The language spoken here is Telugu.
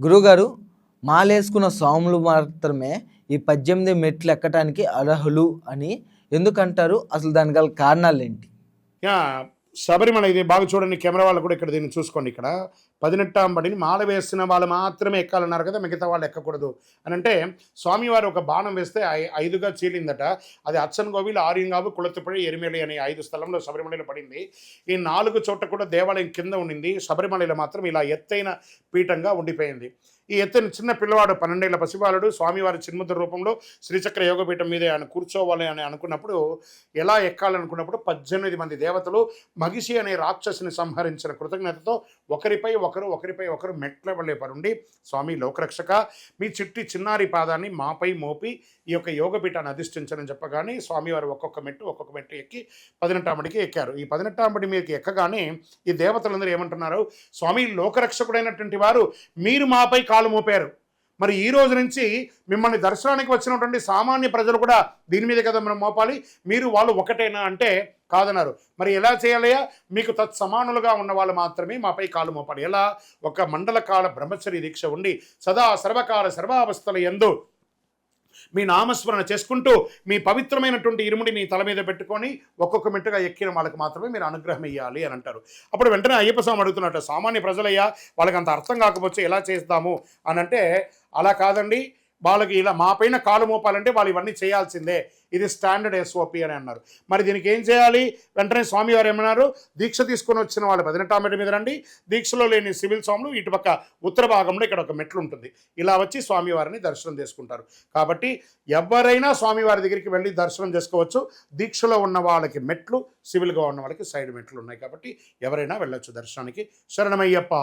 గురుగారు మాలేసుకున్న స్వాములు మాత్రమే ఈ పద్దెనిమిది మెట్లు ఎక్కటానికి అర్హులు అని ఎందుకంటారు? అసలు దానికి గల కారణాలు ఏంటి? శబరిమల ఇది బాగా చూడండి కెమెరా వాళ్ళు కూడా ఇక్కడ దీన్ని చూసుకోండి ఇక్కడ. పదినెట్టాం బడిని మాల వేసిన వాళ్ళు మాత్రమే ఎక్కాలన్నారు కదా మిగతా వాళ్ళు ఎక్కకూడదు. అని అంటే స్వామివారు ఒక బాణం వేస్తే ఐ- ఐదుగా చీలిందట. అది అచ్చన్ గోవిల్ ఆర్యంగాబు కుళతుపడి ఎరిమేలి అనే ఐదు స్థలంలో శబరిమలలో పడింది. ఈ నాలుగు చోట్ల కూడా దేవాలయం కింద ఉండింది. శబరిమలలో మాత్రం ఇలా ఎత్తైన పీఠంగా ఉండిపోయింది. ఈ ఎత్తైన చిన్న పిల్లవాడు పన్నెండేళ్ళ పసిబాలుడు స్వామివారి చిన్ముద్ర రూపంలో శ్రీచక్ర యోగపీఠం మీద ఆయన కూర్చోవాలి అని అనుకున్నప్పుడు ఎలా ఎక్కాలనుకున్నప్పుడు పద్దెనిమిది మంది దేవతలు మగిషి అనే రాక్షసుని సంహరించిన కృతజ్ఞతతో ఒకరిపై ఒకరు ఒకరిపై ఒకరు మెట్ల వల్లే పరుండి స్వామి లోకరక్షక మీ చిట్టి చిన్నారి పాదాన్ని మాపై మోపి ఈ యొక్క యోగపీఠాన్ని అధిష్ఠించని చెప్పగానే స్వామివారు ఒక్కొక్క మెట్టు ఒక్కొక్క మెట్టు ఎక్కి పదినెట్టాంబడికి ఎక్కారు. ఈ పదినెట్టాంబడి మీదకి ఎక్కగానే ఈ దేవతలందరూ ఏమంటున్నారు? స్వామి లోకరక్షకుడైనటువంటి వారు మీరు మాపై కాలు మోపారు. మరి ఈ రోజు నుంచి మిమ్మల్ని దర్శనానికి వచ్చినటువంటి సామాన్య ప్రజలు కూడా దీని మీద కదా మనం మోపాలి. మీరు వాళ్ళు ఒకటేనా అంటే కాదన్నారు. మరి ఎలా చేయాలయ్యా? మీకు తత్సమానులుగా ఉన్న వాళ్ళు మాత్రమే మాపై కాలు మోపాలి. ఎలా? ఒక మండల కాల బ్రహ్మచర్య దీక్ష ఉండి సదా సర్వకాల సర్వావస్థల ఎందు మీ నామస్మరణ చేసుకుంటూ మీ పవిత్రమైనటువంటి ఇరుముడిని తల మీద పెట్టుకొని ఒక్కొక్క మెట్టుగా ఎక్కిన వాళ్ళకి మాత్రమే మీరు అనుగ్రహం ఇవ్వాలి అని అంటారు. అప్పుడు వెంటనే అయ్యప్ప స్వామి అడుగుతున్నట్టు సామాన్య ప్రజలయ్యా వాళ్ళకి అంత అర్థం కాకపోతే ఎలా చేస్తాము? అని అంటే అలా కాదండి. వాళ్ళకి ఇలా మా పైన కాలు మోపాలంటే వాళ్ళు ఇవన్నీ చేయాల్సిందే. ఇది స్టాండర్డ్ ఎస్ఓపి అని అన్నారు. మరి దీనికి ఏం చేయాలి? వెంటనే స్వామివారు ఏమన్నారు? దీక్ష తీసుకొని వచ్చిన వాళ్ళు పదినెట్టా మెట్టు మీద రండి. దీక్షలో లేని సివిల్ స్వాములు ఇటుపక్క ఉత్తర భాగంలో ఇక్కడ ఒక మెట్లు ఉంటుంది. ఇలా వచ్చి స్వామివారిని దర్శనం చేసుకుంటారు. కాబట్టి ఎవరైనా స్వామివారి దగ్గరికి వెళ్ళి దర్శనం చేసుకోవచ్చు. దీక్షలో ఉన్న వాళ్ళకి మెట్లు సివిల్గా ఉన్న వాళ్ళకి సైడ్ మెట్లు ఉన్నాయి. కాబట్టి ఎవరైనా వెళ్ళొచ్చు దర్శనానికి. శరణమయ్యప్ప!